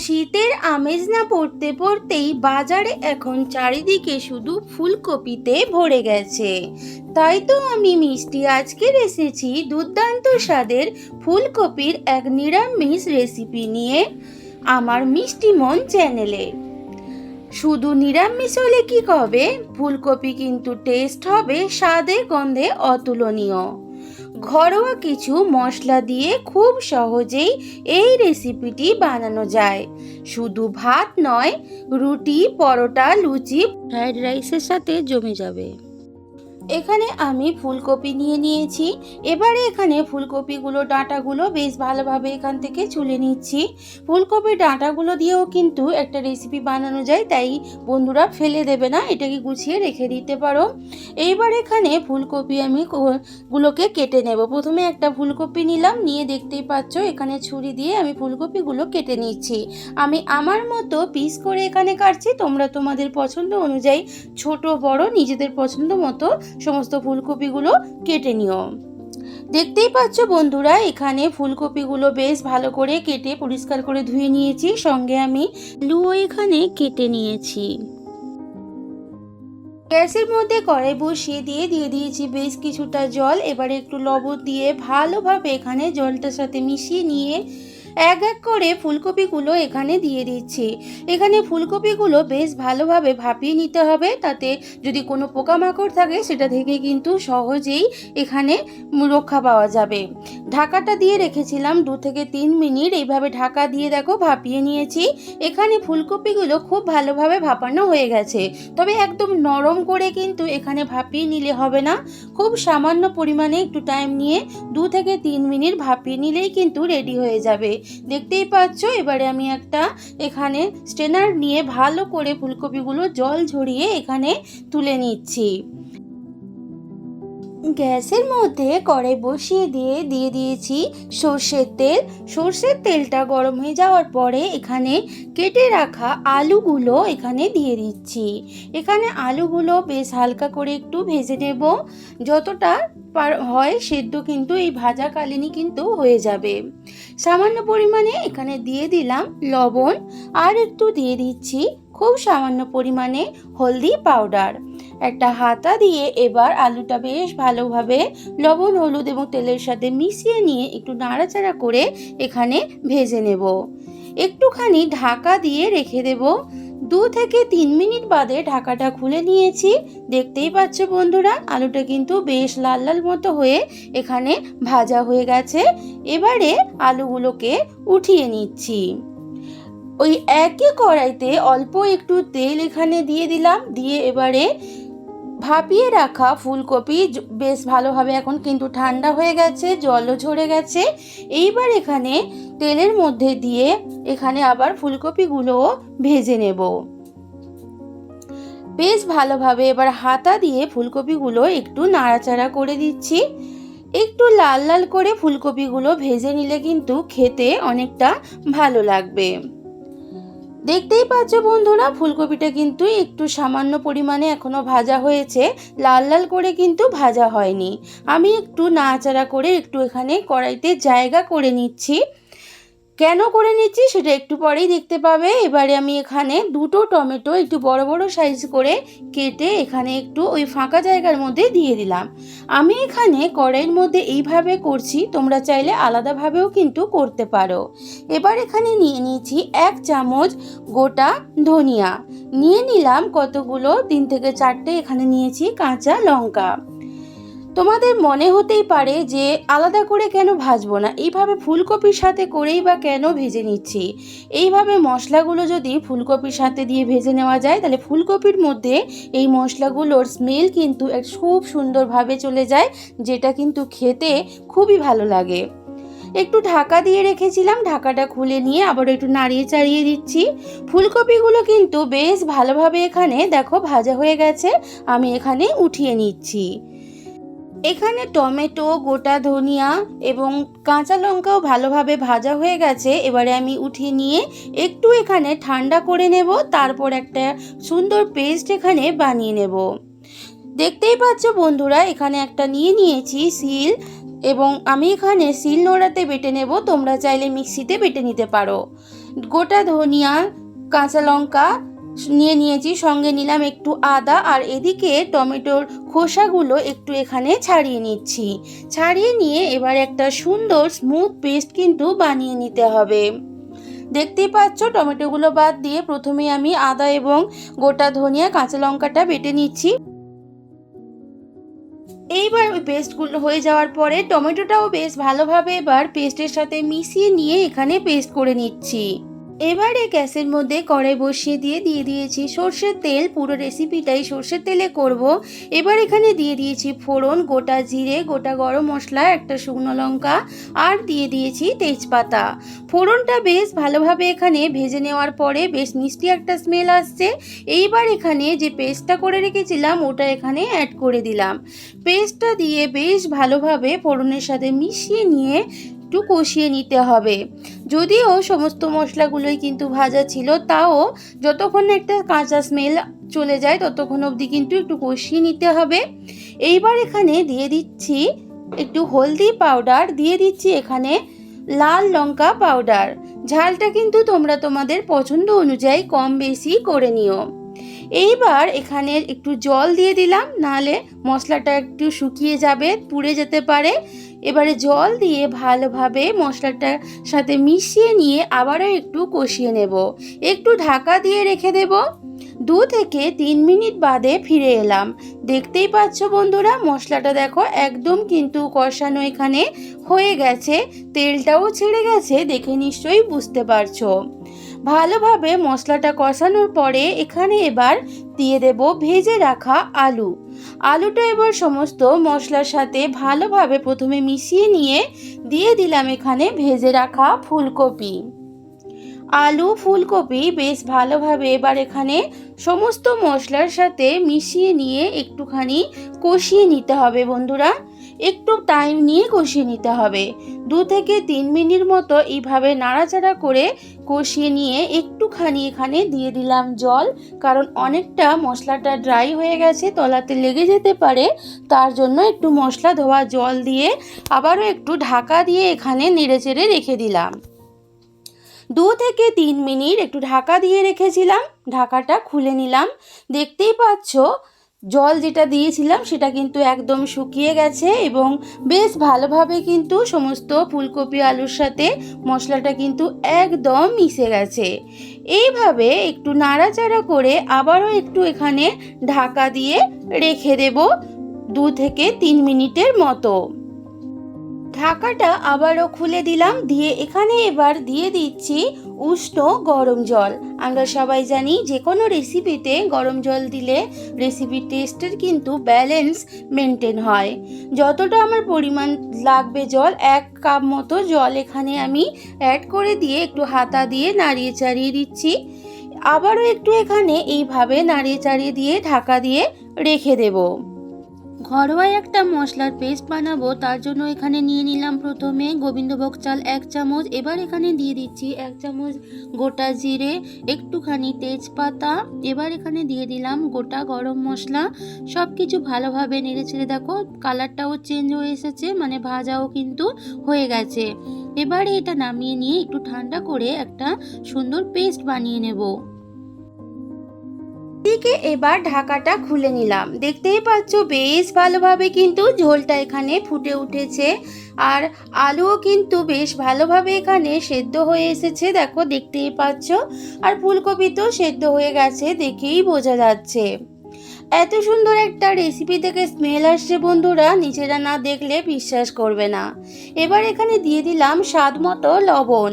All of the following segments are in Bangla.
শীতের আমেজ না পড়তে পড়তেই বাজারে এখন চারিদিকে শুধু ফুলকপিতে ভরে গেছে। তাই তো আমি মিষ্টি আজকে এসেছি দুর্দান্ত স্বাদের ফুলকপির এক নিরামিষ রেসিপি নিয়ে আমার মিষ্টি মন চ্যানেলে। শুধু নিরামিষ হলে কি হবে? ফুলকপি কিন্তু টেস্ট হবে স্বাদে গন্ধে অতুলনীয়। ঘরোয়া কিছু মশলা দিয়ে খুব সহজেই এই রেসিপিটি বানানো যায়। শুধু ভাত নয়, রুটি, পরোটা, লুচি, ফ্রাইড রাইসের সাথে জমে যাবে। এখানে আমি ফুলকপি নিয়ে নিয়েছি। এবারে এখানে ফুলকপিগুলো, ডাঁটাগুলো বেশ ভালোভাবে এখান থেকে চুলে নিচ্ছি। ফুলকপির ডাঁটাগুলো দিয়েও কিন্তু একটা রেসিপি বানানো যায়, তাই বন্ধুরা ফেলে দেবে না, এটাকে গুছিয়ে রেখে দিতে পারো। এইবার এখানে ফুলকপি আমি গুলোকে কেটে নেব। প্রথমে একটা ফুলকপি নিলাম, নিয়ে দেখতেই পাচ্ছ এখানে ছুরি দিয়ে আমি ফুলকপিগুলো কেটে নিচ্ছি। আমি আমার মতো পিস করে এখানে কাটছি, তোমরা তোমাদের পছন্দ অনুযায়ী, ছোট, বড়, নিজেদের পছন্দ মতো সমস্ত ফুলকপিগুলো কেটে নিও। দেখতেই পাচ্ছ বন্ধুরা, এখানে ফুলকপিগুলো বেশ ভালো করে কেটে পরিষ্কার করে ধুয়ে নিয়েছি, সঙ্গে আমি আলুও এখানে কেটে নিয়েছি। গ্যাসের মধ্যে কড়াই বসিয়ে দিয়ে দিয়ে দিয়েছি বেশ কিছুটা জল। এবারে একটু লবণ দিয়ে ভালোভাবে এখানে জলটার সাথে মিশিয়ে নিয়ে এক এক করে ফুলকপিগুলো এখানে দিয়ে দিচ্ছি। এখানে ফুলকপিগুলো বেশ ভালোভাবে ভাপিয়ে নিতে হবে, তাতে যদি কোনো পোকামাকড় থাকে, সেটা থেকে কিন্তু সহজেই এখানে রক্ষা পাওয়া যাবে। ঢাকাটা দিয়ে রেখেছিলাম দু থেকে তিন মিনিট। এইভাবে ঢাকা দিয়ে দেখো ভাপিয়ে নিয়েছি। এখানে ফুলকপিগুলো খুব ভালোভাবে ভাপানো হয়ে গেছে। তবে একদম নরম করে কিন্তু এখানে ভাপিয়ে নিলে হবে না। খুব সামান্য পরিমাণে একটু টাইম নিয়ে দু থেকে তিন মিনিট ভাপিয়ে নিলেই কিন্তু রেডি হয়ে যাবে। দেখতেই পাচ্ছ? এবারে আমি একটা এখানে স্টেনার নিয়ে ভালো করে ফুলকপিগুলো জল ঝরিয়ে এখানে তুলে নিচ্ছি। গ্যাসের মধ্যে কড়াই বসিয়ে দিয়ে দিয়ে দিয়েছি সর্ষের তেল। সর্ষের তেলটা গরম হয়ে যাওয়ার পরে এখানে কেটে রাখা আলুগুলো এখানে দিয়ে দিচ্ছি। এখানে আলুগুলো বেশ হালকা করে একটু ভেজে নেব। যতটা পার হয় সেদ্ধ কিন্তু এই ভাজা কালিনি কিন্তু হয়ে যাবে। সামান্য পরিমাণে এখানে দিয়ে দিলাম লবণ। আর একটু দিয়ে দিচ্ছি খুব সামান্য পরিমাণে হলদি পাউডার। একটা হাতা দিয়ে এবার আলুটা বেশ ভালোভাবে লবণ, হলুদ এবং তেলের সাথে মিশিয়ে নিয়ে একটু নাড়াচাড়া করে এখানে ভেজে নেব। একটুখানি ঢাকা দিয়ে রেখে দেব। দু থেকে তিন মিনিট বাদে ঢাকাটা খুলে নিয়েছি। দেখতেই পাচ্ছ বন্ধুরা, আলুটা কিন্তু বেশ লাল লাল মতো হয়ে এখানে ভাজা হয়ে গেছে। এবারে আলুগুলোকে উঠিয়ে নিচ্ছি। ওই একই কড়াইতে অল্প একটু তেল এখানে দিয়ে দিলাম। দিয়ে এবারে ভাপিয়ে রাখা ফুলকপি বেশ ভালোভাবে এখন কিন্তু ঠান্ডা হয়ে গেছে, জলও ঝরে গেছে। এইবার এখানে তেলের মধ্যে দিয়ে এখানে আবার ফুলকপিগুলোও ভেজে নেব। বেশ ভালোভাবে এবার হাতা দিয়ে ফুলকপিগুলো একটু নাড়াচাড়া করে দিচ্ছি। একটু লাল লাল করে ফুলকপিগুলো ভেজে নিলে কিন্তু খেতে অনেকটা ভালো লাগবে। দেখতেই পাচ্ছ বন্ধুরা, ফুলকপিটা কিন্তু একটু সামান্য পরিমাণে এখনও ভাজা হয়েছে। লাল লাল করে কিন্তু ভাজা হয়নি। আমি একটু নাচাড়া করে একটু এখানে কড়াইতে জায়গা করে নিচ্ছি। কেন করে নিচ্ছি সেটা একটু পরেই দেখতে পাবে। এবারে আমি এখানে দুটো টমেটো একটু বড় বড় সাইজ করে কেটে এখানে একটু ওই ফাঁকা জায়গার মধ্যে দিয়ে দিলাম। আমি এখানে কড়াইয়ের মধ্যে এইভাবে করছি, তোমরা চাইলে আলাদাভাবেও কিন্তু করতে পারো। এবার এখানে নিয়ে নিয়েছি এক চামচ গোটা ধনিয়া। নিয়ে নিলাম কতগুলো? তিন থেকে চারটে এখানে নিয়েছি কাঁচা লঙ্কা। তোমাদের মনে হতেই পারে যে আলাদা করে কেন ভাজবো না? এইভাবে ফুলকপির সাথে করেই বা কেন ভেজে নিচ্ছি? এইভাবে মশলাগুলো যদি ফুলকপির সাথে দিয়ে ভেজে নেওয়া যায়, তাহলে ফুলকপির মধ্যে এই মশলাগুলোর স্মেল কিন্তু খুব সুন্দরভাবে চলে যায়, যেটা কিন্তু খেতে খুবই ভালো লাগে। একটু ঢাকা দিয়ে রেখেছিলাম, ঢাকাটা খুলে নিয়ে আবার একটু নাড়িয়ে চাড়িয়ে দিচ্ছি। ফুলকপিগুলো কিন্তু বেশ ভালোভাবে এখানে দেখো ভাজা হয়ে গেছে, আমি এখানে উঠিয়ে নিচ্ছি। এখানে টমেটো, গোটা ধনিয়া এবং কাঁচা লঙ্কাও ভালোভাবে ভাজা হয়ে গেছে। এবারে আমি উঠিয়ে নিয়ে একটু এখানে ঠান্ডা করে নেব, তারপর একটা সুন্দর পেস্ট এখানে বানিয়ে নেব। দেখতেই পাচ্ছ বন্ধুরা, এখানে একটা নিয়ে নিয়েছি সিল এবং আমি এখানে সিল নোড়াতে বেটে নেব, তোমরা চাইলে মিক্সিতে বেটে নিতে পারো। গোটা ধনিয়া, কাঁচা লঙ্কা নিয়ে নিয়েছি, সঙ্গে নিলাম একটু আদা আর এদিকে টমেটোর খোসাগুলো একটু এখানে ছাড়িয়ে নিচ্ছি। ছাড়িয়ে নিয়ে এবার একটা সুন্দর স্মুথ পেস্ট কিন্তু বানিয়ে নিতে হবে। দেখতেই পাচ্ছ, টমেটোগুলো বাদ দিয়ে প্রথমে আমি আদা এবং গোটা ধনিয়া, কাঁচা লঙ্কাটা বেটে নিচ্ছি। এইবার ওই পেস্টগুলো হয়ে যাওয়ার পরে টমেটোটাও বেশ ভালোভাবে এবার পেস্টের সাথে মিশিয়ে নিয়ে এখানে পেস্ট করে নিচ্ছি। এবারে গ্যাসের মধ্যে কড়াই বসিয়ে দিয়ে দিয়ে দিয়েছি সর্ষের তেল। পুরো রেসিপিটাই সর্ষের তেলে করব। এবার এখানে দিয়ে দিয়েছি ফোড়ন, গোটা জিরে, গোটা গরম মশলা, একটা শুকনো লঙ্কা, আর দিয়ে দিয়েছি তেজপাতা। ফোড়নটা বেশ ভালোভাবে এখানে ভেজে নেওয়ার পরে বেশ মিষ্টি একটা স্মেল আসছে। এইবার এখানে যে পেস্টটা করে রেখেছিলাম, ওটা এখানে অ্যাড করে দিলাম। পেস্টটা দিয়ে বেশ ভালোভাবে ফোড়নের সাথে মিশিয়ে নিয়ে একটু কষিয়ে নিতে হবে। যদিও সমস্ত মশলাগুলোই কিন্তু ভাজা ছিল, তাও যতক্ষণ একটা কাঁচা স্মেল চলে যায়, ততক্ষণ অবধি কিন্তু একটু কষিয়ে নিতে হবে। এইবার এখানে দিয়ে দিচ্ছি একটু হলদি পাউডার দিয়ে দিচ্ছি এখানে লাল লঙ্কা পাউডার ঝালটা কিন্তু তোমরা তোমাদের পছন্দ অনুযায়ী কম বেশি করে নিও। এইবার এখানে একটু জল দিয়ে দিলাম, নাহলে মশলাটা একটু শুকিয়ে যাবে, পুড়ে যেতে পারে। এবারে জল দিয়ে ভালোভাবে মশলাটার সাথে মিশিয়ে নিয়ে আবারও একটু কষিয়ে নেব। একটু ঢাকা দিয়ে রেখে দেব। দু থেকে তিন মিনিট বাদে ফিরে এলাম। দেখতেই পাচ্ছ বন্ধুরা, মশলাটা দেখো একদম কিন্তু কষানো এখানে হয়ে গেছে। তেলটাও ছেড়ে গেছে, দেখে নিশ্চয়ই বুঝতে পারছ। ভালোভাবে মশলাটা কষানোর পরে এখানে এবার দিয়ে দেব ভেজে রাখা আলু। আলুটা এবার সমস্ত মশলার সাথে ভালোভাবে প্রথমে মিশিয়ে নিয়ে দিয়ে দিলাম এখানে ভেজে রাখা ফুলকপি। আলু, ফুলকপি বেশ ভালোভাবে এবার এখানে সমস্ত মশলার সাথে মিশিয়ে নিয়ে একটুখানি কষিয়ে নিতে হবে বন্ধুরা। একটু টাইম নিয়ে কষিয়ে নিতে হবে। দু থেকে তিন মিনিট মতো এইভাবে নাড়াচাড়া করে কষিয়ে নিয়ে একটুখানি এখানে দিয়ে দিলাম জল, কারণ অনেকটা মশলাটা ড্রাই হয়ে গেছে, তলাতে লেগে যেতে পারে। তার জন্য একটু মশলা ধোয়া জল দিয়ে আবারও একটু ঢাকা দিয়ে এখানে নেড়েচেড়ে রেখে দিলাম। দু থেকে তিন মিনিট একটু ঢাকা দিয়ে রেখেছিলাম, ঢাকাটা খুলে নিলাম। দেখতেই পাচ্ছ জল যেটা দিয়েছিলাম সেটা কিন্তু একদম শুকিয়ে গেছে এবং বেশ ভালোভাবে কিন্তু সমস্ত ফুলকপি, আলুর সাথে মশলাটা কিন্তু একদম মিশে গেছে। এইভাবে একটু নাড়াচাড়া করে আবারও একটু এখানে ঢাকা দিয়ে রেখে দেব দু থেকে তিন মিনিটের মতো। ঢাকাটা আবারও খুলে দিলাম, দিয়ে এখানে এবার দিয়ে দিচ্ছি উষ্ণ গরম জল। আমরা সবাই জানি যে কোনো রেসিপিতে গরম জল দিলে রেসিপির টেস্টের কিন্তু ব্যালেন্স মেনটেন হয়। যতটা আমার পরিমাণ লাগবে জল, এক কাপ মতো জল এখানে আমি অ্যাড করে দিয়ে একটু হাতা দিয়ে নাড়িয়ে চাড়িয়ে দিচ্ছি। আবারও একটু এখানে এইভাবে নাড়িয়ে চাড়িয়ে দিয়ে ঢাকা দিয়ে রেখে দেবো। ঘরোয়া একটা মশলার পেস্ট বানাবো, তার জন্য এখানে নিয়ে নিলাম প্রথমে গোবিন্দভোগ চাল এক চামচ। এবার এখানে দিয়ে দিচ্ছি এক চামচ গোটা জিরে, একটুখানি তেজপাতা। এবার এখানে দিয়ে দিলাম গোটা গরম মশলা। সব কিছু ভালোভাবে নেড়ে ছেড়ে দেখো, কালারটাও চেঞ্জ হয়ে এসেছে মানে ভাজাও কিন্তু হয়ে গেছে। এবারে এটা নামিয়ে নিয়ে একটু ঠান্ডা করে একটা সুন্দর পেস্ট বানিয়ে নেব। দিকে এবার ঢাকাটা খুলে নিলাম। দেখতেই পাচ্ছ, বেশ ভালোভাবে কিন্তু ঝোলটা এখানে ফুটে উঠেছে। আর আলুও কিন্তু বেশ ভালোভাবে এখানে সেদ্ধ হয়ে এসেছে, দেখো দেখতেই পাচ্ছ। আর ফুলকপি তো সেদ্ধ হয়ে গেছে দেখেই বোঝা যাচ্ছে। এত সুন্দর একটা রেসিপি থেকে স্মেল আসছে বন্ধুরা, নিজেরা না দেখলে বিশ্বাস করবে না। এবার এখানে দিয়ে দিলাম স্বাদ মতো লবণ।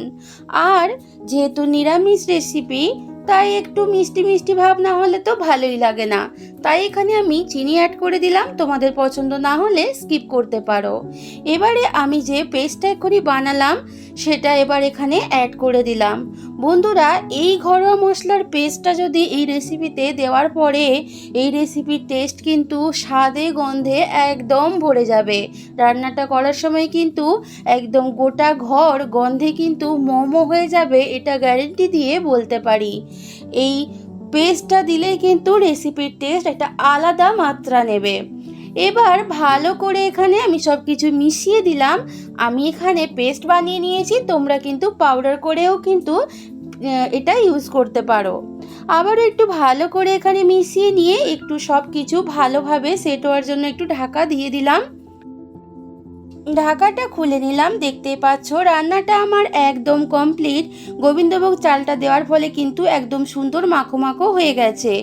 আর যেহেতু নিরামিষ রেসিপি তাই একটু মিষ্টি মিষ্টি ভাব না হলে তো ভালোই লাগে না। তাই এখানে আমি চিনি অ্যাড করে দিলাম, তোমাদের পছন্দ না হলে স্কিপ করতে পারো। এবারে আমি যে পেস্টটা এখনই বানালাম, সেটা এবার এখানে অ্যাড করে দিলাম। বন্ধুরা, এই ঘরোয়া মশলার পেস্টটা যদি এই রেসিপিতে দেওয়ার পরে, এই রেসিপির টেস্ট কিন্তু স্বাদে, গন্ধে একদম ভরে যাবে। রান্নাটা করার সময় কিন্তু একদম গোটা ঘর গন্ধে কিন্তু মোমো হয়ে যাবে, এটা গ্যারেন্টি দিয়ে বলতে পারি। এই পেস্টটা দিলেই কিন্তু রেসিপির টেস্ট একটা আলাদা মাত্রা নেবে। এবার ভালো করে এখানে আমি সব কিছু মিশিয়ে দিলাম। আমি এখানে পেস্ট বানিয়ে নিয়েছি, তোমরা কিন্তু পাউডার করেও কিন্তু এটা ইউজ করতে পারো। আবারও একটু ভালো করে এখানে মিশিয়ে নিয়ে একটু সব কিছু ভালোভাবে সেট হওয়ার জন্য একটু ঢাকা দিয়ে দিলাম। ঢাকাটা খুলে নিলাম দেখতে পাচ্ছ রান্নাটা আমার একদম কমপ্লিট গোবিন্দভোগ চালটা দেওয়ার ফলে কিন্তু একদম সুন্দর মাখো মাখো হয়ে গেছে।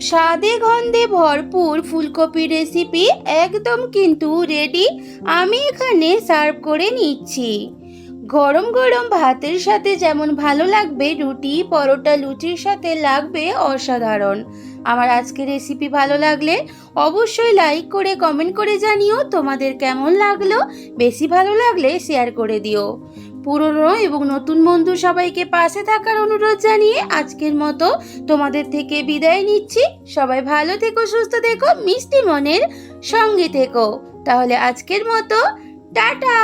স্বাদে গন্ধে ভরপুর ফুলকপি রেসিপি একদম কিন্তু রেডি আমি এখানে সার্ভ করে নিচ্ছি। গরম গরম ভাতের সাথে যেমন ভালো লাগবে, রুটি, পরোটা, লুচির সাথে লাগবে অসাধারণ। আমার আজকের রেসিপি ভালো লাগলে অবশ্যই লাইক করে কমেন্ট করে জানিও তোমাদের কেমন লাগল। বেশি ভালো লাগলে শেয়ার করে দিও। পুরনো এবং নতুন বন্ধু সবাইকে পাশে থাকার অনুরোধ জানিয়ে আজকের মতো তোমাদের থেকে বিদায় নিচ্ছি। সবাই ভালো থেকো, সুস্থ থেকো, মিষ্টি মনের সঙ্গে থেকো। তাহলে আজকের মতো, টাটা!